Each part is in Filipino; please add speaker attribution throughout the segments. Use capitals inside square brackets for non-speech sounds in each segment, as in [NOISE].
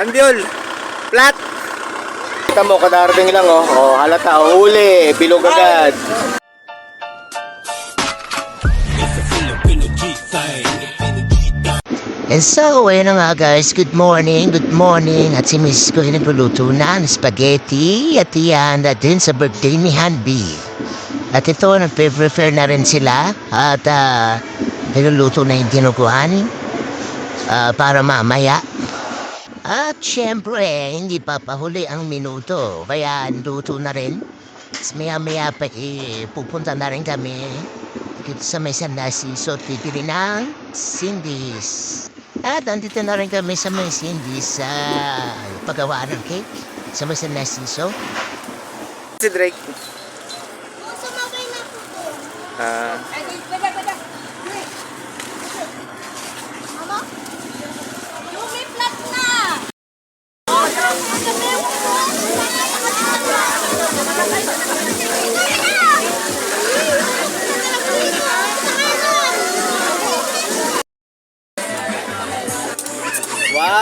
Speaker 1: Andiol. Flat. Kita mo, kadarating lang oh. Oh, halata. Oh, huli. Bilog agad.
Speaker 2: And so, ayun na nga guys, good morning, good morning. At si Miss ko ay nagluluto na ng spaghetti at at din sa birthday ni Hanbi. At ito, nagpe-prepare na rin sila at uh, nagluluto na yung dinuguan ah, para mamaya. At syempre, hindi pa pahuli ang minuto, kaya luto na rin. Tapos maya-maya pa eh, pupunta na rin kami dito sa may Sandasiso at bibili ng Cindy's. At andito na rin kami sa may Cindy's sa paggawa ng cake sa may Sandasiso.
Speaker 1: Si Drake.
Speaker 3: Sumabay na po.
Speaker 1: Ah,
Speaker 3: Mama?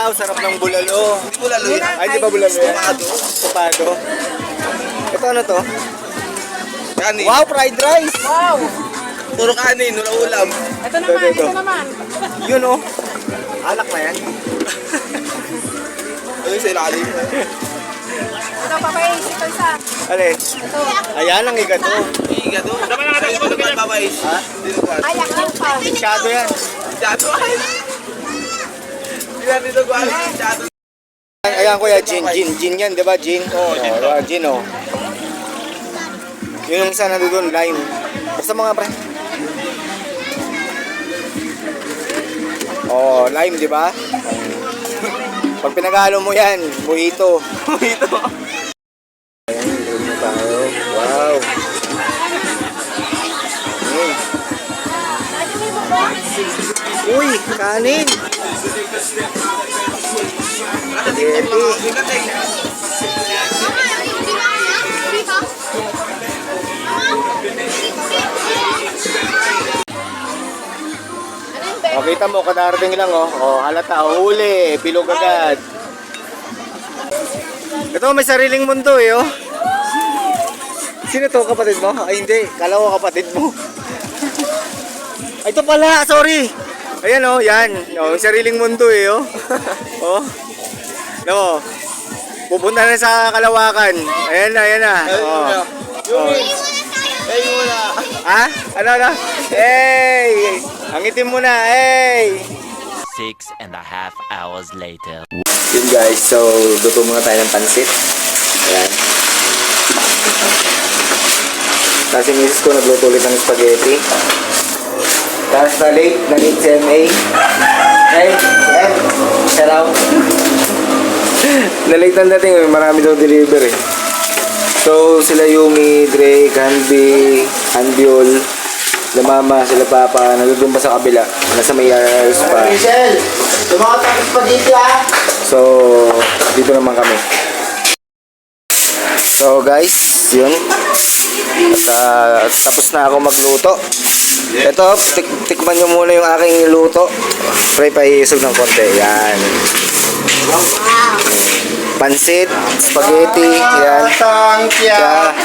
Speaker 1: Wow, sarap ng bulalo.
Speaker 4: Bulalo yan.
Speaker 1: Ay, di ba bulalo yan? Tupado. Ito ano to?
Speaker 4: Kanin.
Speaker 1: Wow, fried rice.
Speaker 4: Puro kanin, wala ulam.
Speaker 1: Ito naman, ito, naman. Yun oh. Alak na yan. [LAUGHS]
Speaker 4: Ano yung sa ilalim?
Speaker 5: Ito, papayos. Ito isa.
Speaker 1: Alin? Ayan ang iga to.
Speaker 4: Iga to. Dapat na natin ito babais.
Speaker 1: Ha?
Speaker 5: Ayak lang pa.
Speaker 1: Masyado yan.
Speaker 4: Masyado ay. Dinuguan. Masyado.
Speaker 1: Ayan kuya, gin, gin, gin yan, di ba? Gin. Oo, gin. Oh, gin oh. Yun yung isa na doon, lime. Basta mga pre. Oh, lime, di ba? [LAUGHS] Pag pinagalo mo yan, mojito.
Speaker 4: Ito.
Speaker 1: Ayan, doon na tayo. Wow. Uy, kanin. O, kita mo, kadarating lang, oh. O, halata, oh, huli, bilog agad. Ito, may sariling mundo, eh, oh. Sino to, kapatid mo? Ay, hindi. Kala ko kapatid mo. [LAUGHS] Ito pala, sorry. Ayan, oh, yan. Oh, sariling mundo, eh, oh. [LAUGHS] oh. No. Pupunta na sa Kalawakan. Ayan na, ayan na. Oh. Oh.
Speaker 4: Ay, muna.
Speaker 1: Ha? Ano, ano? Hey! Ang itim mo na, hey!
Speaker 6: Six and a half hours later.
Speaker 1: Yun guys, so luto muna tayo ng pansit. Ayan. Yung misis ko nagluto ulit ng spaghetti. Tapos na late, nag-eat si MA. Hey, M, shout out. na late ang dating, may marami daw deliver eh. So, sila Yumi, Drake, Hanbi, Hanbiol, sila Mama, sila Papa, nandun pa sa kabila. Nasa may RRS pa.
Speaker 2: Michelle, tumakot pa dito ah!
Speaker 1: So, dito naman kami. So guys, yun. At, ah, tapos na ako magluto. Ito, tik tikman nyo muna yung aking niluto. Pre, pahisog ng konti. Yan. Pansit, spaghetti, yan. Kaya,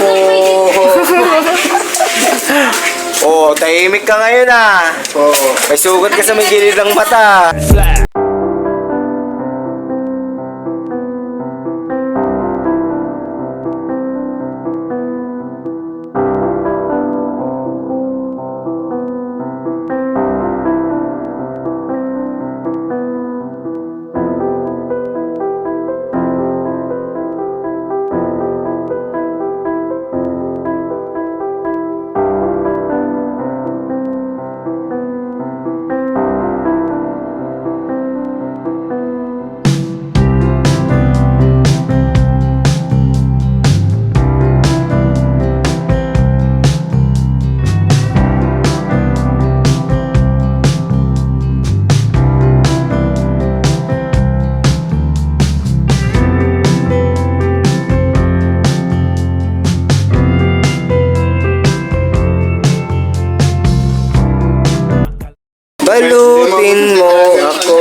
Speaker 1: oh, tahimik ka ngayon ah. Oh, may sugat ka sa may gilid ng mata. Balutin mo ako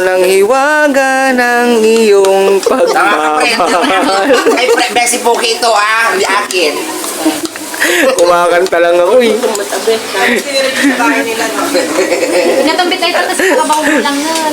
Speaker 1: ng hiwaga ng iyong pagmamahal.
Speaker 7: Ay, pre, Bessie Poki ito, ah. Hindi akin.
Speaker 1: Kumakanta lang ako eh.
Speaker 5: Pinatumbit tayo tapos kabaw mo lang na.